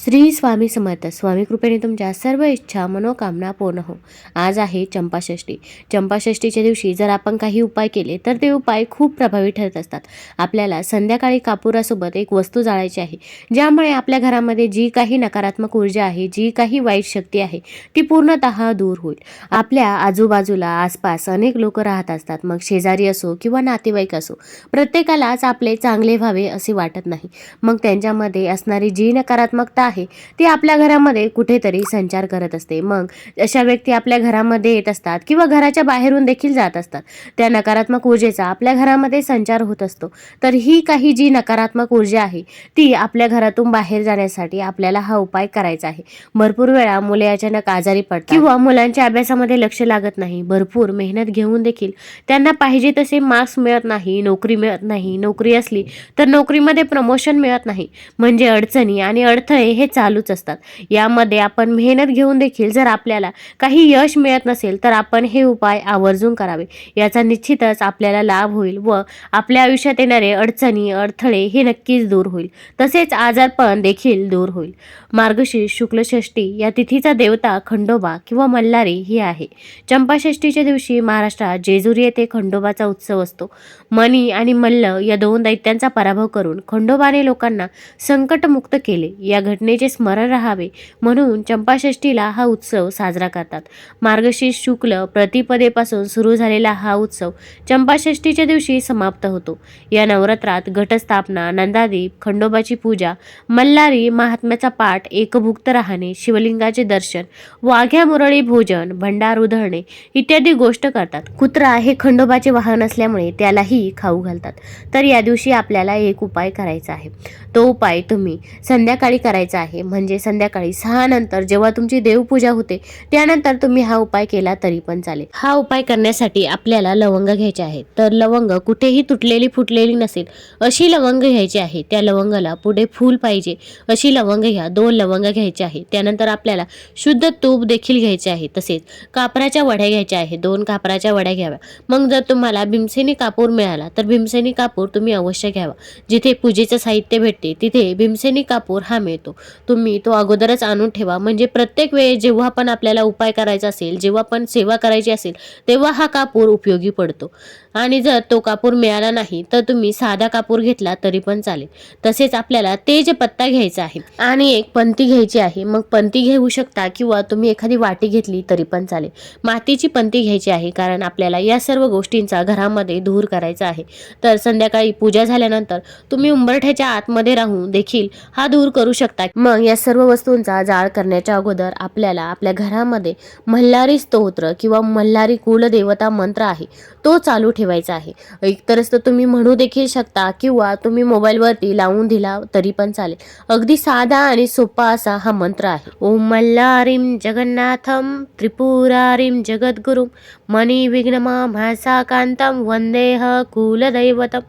श्री स्वामी समर्थ. स्वामी कृपेने तुमच्या सर्व इच्छा मनोकामना पूर्ण हो. आज आहे चंपाषष्ठी. चंपाषष्ठीच्या दिवशी जर आपण काही उपाय केले तर ते उपाय खूप प्रभावी ठरत असतात. आपल्याला संध्याकाळी कापुरासोबत एक वस्तू जाळायची आहे ज्यामुळे आपल्या घरामध्ये जी काही नकारात्मक ऊर्जा आहे जी काही वाईट शक्ती आहे ती पूर्णतः दूर होईल. आपल्या आजूबाजूला आसपास अनेक लोक राहत असतात. मग शेजारी असो किंवा नातेवाईक असो प्रत्येकालाच आपले चांगले व्हावे असे वाटत नाही. मग त्यांच्यामध्ये असणारी जी नकारात्मकता आहे. ती आपल्या घरामध्ये कुठेतरी संचार करत असते. मग अशा व्यक्ती आपल्या घरामध्ये येत असतात किंवा घराच्या बाहेरून देखील जात असतात. त्या नकारात्मक ऊर्जेचा आपल्या घरामध्ये संचार होत असतो. तर ही काही जी नकारात्मक ऊर्जा आहे ती आपल्या घरातून बाहेर जाण्यासाठी आपल्याला हा उपाय करायचा आहे. भरपूर वेळा मुले अचानक आजारी पडतात किंवा मुलांच्या अभ्यासामध्ये लक्ष लागत नाही. भरपूर मेहनत घेऊन देखील त्यांना पाहिजे तसे मार्क्स मिळत नाही नोकरी मिळत नाही नोकरी असली तर नोकरीमध्ये प्रमोशन मिळत नाही. म्हणजे अडचणी आणि अडथळे हे चालूच असतात. यामध्ये आपण मेहनत घेऊन देखील जर आपल्याला काही यश मिळत नसेल तर आपण हे उपाय आवर्जून करावे. याचा निश्चितच आपल्याला लाभ होईल व आपल्या आयुष्यात येणारे अडचणी अडथळे हे नक्कीच दूर होईल. तसेच आजारपण देखील दूर होईल. मार्गशीर्ष शुक्ल षष्ठी या तिथीचा देवता खंडोबा किंवा मल्हारी ही आहे. चंपाषष्ठीच्या दिवशी महाराष्ट्रात जेजुरी येथे खंडोबाचा उत्सव असतो. मणी आणि मल्ल या दोन दैत्यांचा पराभव करून खंडोबाने लोकांना संकटमुक्त केले. या घट घटनेचे स्मरण राहावे म्हणून चंपाषष्ठीला हा उत्सव साजरा करतात. मार्गशीर्ष शुक्ल प्रतिपदेपासून सुरू झालेला हा उत्सव चंपाषष्ठीच्या दिवशी समाप्त होतो. या नवरात्रात घटस्थापना नंदादीप खंडोबाची पूजा मल्हारी महात्म्याचा पाठ एकभुक्त राहणे शिवलिंगाचे दर्शन वाघ्या मुरळी भोजन भंडार उधळणे इत्यादी गोष्ट करतात. कुत्रा हे खंडोबाचे वाहन असल्यामुळे त्यालाही खाऊ घालतात. तर या दिवशी आपल्याला एक उपाय करायचा आहे. तो उपाय तुम्ही संध्याकाळी करायचा आहे. म्हणजे संध्याकाळी सहा नंतर जेव्हा तुमची देवपूजा होते त्यानंतर तुम्ही हा उपाय केला तरी पण चालेल. हा उपाय करण्यासाठी आपल्याला लवंग घ्यायचे आहेत. तर लवंग कुठेही तुटलेली फुटलेली नसेल अशी लवंग घ्यायची आहे. त्या लवंगाला पुढे फूल पाहिजे. अशी लवंग घ्या. दोन लवंग घ्यायचे आहे त्यानंतर आपल्याला शुद्ध तूप देखील घ्यायचे आहे. तसेच कापराच्या वड्या घ्यायच्या आहे दोन कापराच्या वड्या घ्याव्या. मग जर तुम्हाला भीमसेनी कापूर मिळाला तर भीमसेनी कापूर तुम्ही अवश्य घ्यावा. जिथे पूजेचं साहित्य भेटते तिथे भीमसेनी कापूर हा मिळतो. तुम्ही तो अगोदरच आणून ठेवा. म्हणजे प्रत्येक वेळेस जेव्हा पण आपल्याला उपाय करायचा असेल जेव्हा पण सेवा करायची असेल तेव्हा हा कापूर उपयोगी पडतो. आणि जर तो कापूर मिळाला नाही तर तुम्ही साधा कापूर घेतला तरी पण चालेल. तसेच आपल्याला तेज पत्ता घ्यायचा आहे. आणि एक पंती घ्यायची आहे. मग पंती घेऊ शकता किंवा तुम्ही एखादी वाटी घेतली तरी पण चालेल. मातीची पंती घ्यायची आहे कारण आपल्याला या सर्व गोष्टींचा घरामध्ये दूर करायचा आहे. तर संध्याकाळी पूजा झाल्यानंतर तुम्ही उंबरठ्याच्या आतमध्ये राहून देखील हा दूर करू शकता मग या सर्व वस्तूंचा जाळ करण्याच्या अगोदर आपल्याला आपल्या घरामध्ये मल्हारी स्तोत्र किंवा मल्हारी कुलदेवता मंत्र आहे तो चालू ठेवायचा आहे. एकतरच तर तुम्ही म्हणू देखील शकता किंवा तुम्ही मोबाईलवरती लावून दिला तरी पण चालेल. अगदी साधा आणि सोपा असा हा मंत्र आहे. ओम मल्हारीम जगन्नाथम त्रिपुरारीम जगद्गुरुम मणी विघ्नमा भासाकांतम वंदेह कुलदैवतम.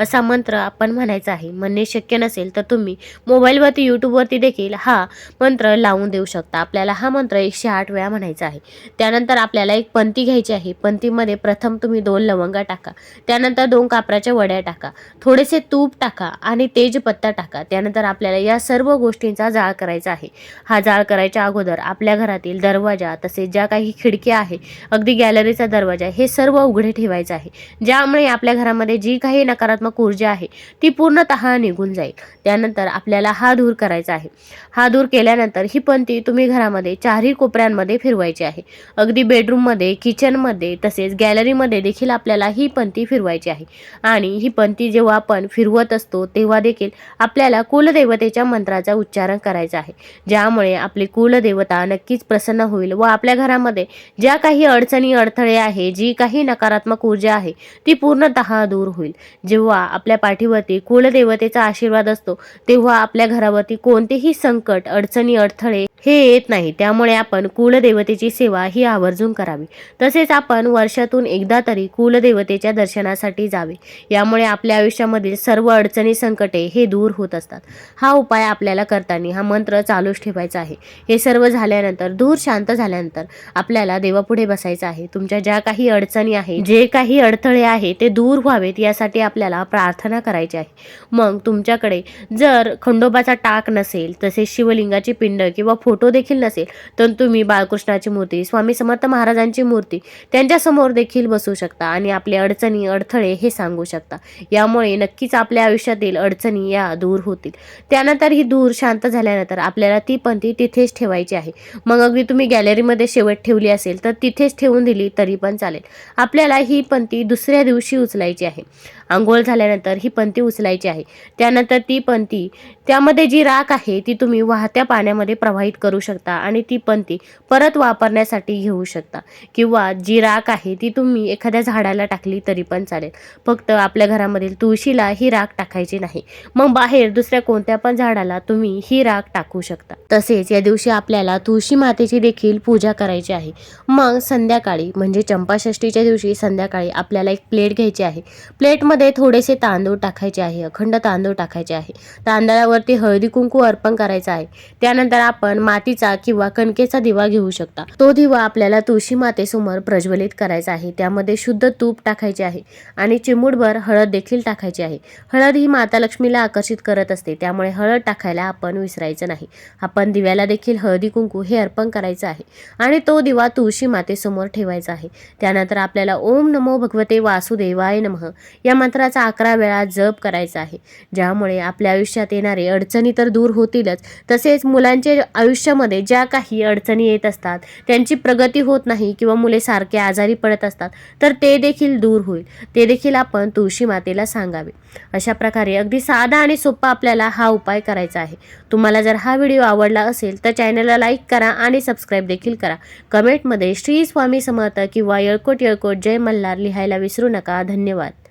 असा मंत्र आपण म्हणायचा आहे. म्हणणे शक्य नसेल तर तुम्ही मोबाईलवरती यूट्यूबवरती देखील हा मंत्र लावून देऊ शकता. आपल्याला हा मंत्र एकशे आठ वेळा म्हणायचा आहे. त्यानंतर आपल्याला एक पंती घ्यायची आहे. पंतीमध्ये प्रथम तुम्ही दोन लवंगा टाका. त्यानंतर दोन कापराच्या वड्या टाका. थोडेसे तूप टाका आणि तेजपत्ता टाका. त्यानंतर आपल्याला या सर्व गोष्टींचा जाळ करायचा आहे. हा जाळ करायच्या अगोदर आपल्या घरातील दरवाजा तसेच ज्या काही खिडक्या आहे अगदी गॅलरीचा दरवाजा हे सर्व उघडे ठेवायचं आहे. ज्यामुळे आपल्या घरामध्ये जी काही नकारात्मक ऊर्जा आहे ती पूर्णतः निघून जाईल. त्यानंतर आपल्याला हा दूर करायचा आहे. हा दूर केल्यानंतर ही पंती तुम्ही घरामध्ये चारही कोपऱ्यांमध्ये फिरवायची आहे. अगदी बेडरूममध्ये किचनमध्ये तसेच गॅलरीमध्ये देखील आपल्याला ही पंती फिरवायची आहे. आणि ही पंती जेव्हा आपण फिरवत असतो तेव्हा देखील आपल्याला कुलदेवतेच्या मंत्राचा उच्चारण करायचा आहे. ज्यामुळे आपली कुलदेवता नक्कीच प्रसन्न होईल व आपल्या घरामध्ये ज्या काही अडचणी अडथळे आहे जी काही नकारात्मक ऊर्जा आहे ती पूर्णतः दूर होईल. जेव्हा आपल्या पाठीवरती कुलदेवतेचा आशीर्वाद असतो तेव्हा आपल्या घरावरती कोणतेही संकट अडचणी अडथळे हे येत नाही. त्यामुळे आपण कुलदेवतेची सेवा ही आवर्जून करावी. तसेच आपण वर्षातून एकदा तरी कुलदेवतेच्या दर्शनासाठी जावे. यामुळे आपल्या आयुष्यामधील सर्व अडचणी संकटे हे दूर होत असतात. हा उपाय आपल्याला करताना हा मंत्र चालूच ठेवायचा आहे. हे सर्व झाल्यानंतर दूर शांत झाल्यानंतर आपल्याला देवापुढे बसायचं आहे. तुमच्या ज्या काही अडचणी आहे जे काही अडथळे आहे ते दूर व्हावेत यासाठी आपल्याला प्रार्थना करायची आहे. मग तुमच्याकडे जर खंडोबाचा टाक नसेल तसेच शिवलिंगाची पिंड किंवा फोटो देखील नसेल तर तुम्ही बाळकृष्णाची मूर्ती स्वामी समर्थ महाराजांची मूर्ती त्यांच्यासमोर देखील बसू शकता आणि आपले अडचणी अडथळे हे सांगू शकता. यामुळे नक्कीच आपल्या आयुष्यातील अडचणी या दूर होतील. त्यानंतर ही दूर शांत झाल्यानंतर आपल्याला ती पंथी तिथेच ठेवायची आहे. मग अगदी तुम्ही गॅलरीमध्ये शेवट ठेवली असेल तर तिथेच ठेवून दिली तरी पण चालेल. आपल्याला ही पंथी दुसऱ्या दिवशी उचलायची आहे. आंघोळ झाल्यानंतर ही पंथी उचलायची आहे. त्यानंतर ती पंथी त्यामध्ये जी राख आहे ती तुम्ही वाहत्या पाण्यामध्ये प्रवाहित करू शकता आणि ती पण ती परत वापरण्यासाठी घेऊ शकता. किंवा जी राख आहे ती तुम्ही एखाद्या झाडाला टाकली तरी पण चालेल. फक्त आपल्या घरामधील तुळशीला ही राख टाकायची नाही. मग बाहेर दुसऱ्या कोणत्या पण झाडाला तुम्ही ही राख टाकू शकता. तसेच या दिवशी आपल्याला तुळशी मातेची देखील पूजा करायची आहे. मग संध्याकाळी म्हणजे चंपाषष्टीच्या दिवशी संध्याकाळी आपल्याला एक प्लेट घ्यायची आहे. प्लेटमध्ये थोडेसे तांदूळ टाकायचे आहे अखंड तांदूळ टाकायचे आहे. तांदळावर त्यावरती हळदी कुंकू अर्पण करायचं आहे. त्यानंतर आपण मातीचा किंवा कणकेचा दिवा घेऊ शकता. तो दिवा आपल्याला तुळशी मातेसमोर प्रज्वलित करायचा आहे. त्यामध्ये शुद्ध तूप टाकायचे आहे आणि चिमूटभर हळद देखील टाकायची आहे. हळद ही माता लक्ष्मीला आकर्षित करत असते. त्यामुळे हळद टाकायला आपण विसरायचं नाही. आपण दिव्याला देखील हळदी कुंकू हे अर्पण करायचं आहे आणि तो दिवा तुळशी मातेसमोर ठेवायचा आहे. त्यानंतर आपल्याला ओम नमो भगवते वासुदेवाय नमः या मंत्राचा अकरा वेळा जप करायचा आहे. ज्यामुळे आपल्या आयुष्यात येणारे अडचणी तर दूर होतीलच. तसेच मुलांच्या आयुष्यामध्ये ज्या काही अडचणी येत असतात त्यांची प्रगती होत नाही किंवा मुले सारखे आजारी पडत असतात तर ते देखील दूर होईल. ते देखील आपण तुळशी मातेला सांगावे. अशा प्रकारे अगदी साधा आणि सोपा आपल्याला हा उपाय करायचा आहे. तुम्हाला जर हा व्हिडिओ आवडला असेल तर चॅनलला लाईक करा आणि सबस्क्राईब देखील करा. कमेंटमध्ये श्री स्वामी समर्थ किंवा येळकोट येळकोट जय मल्हार लिहायला विसरू नका. धन्यवाद.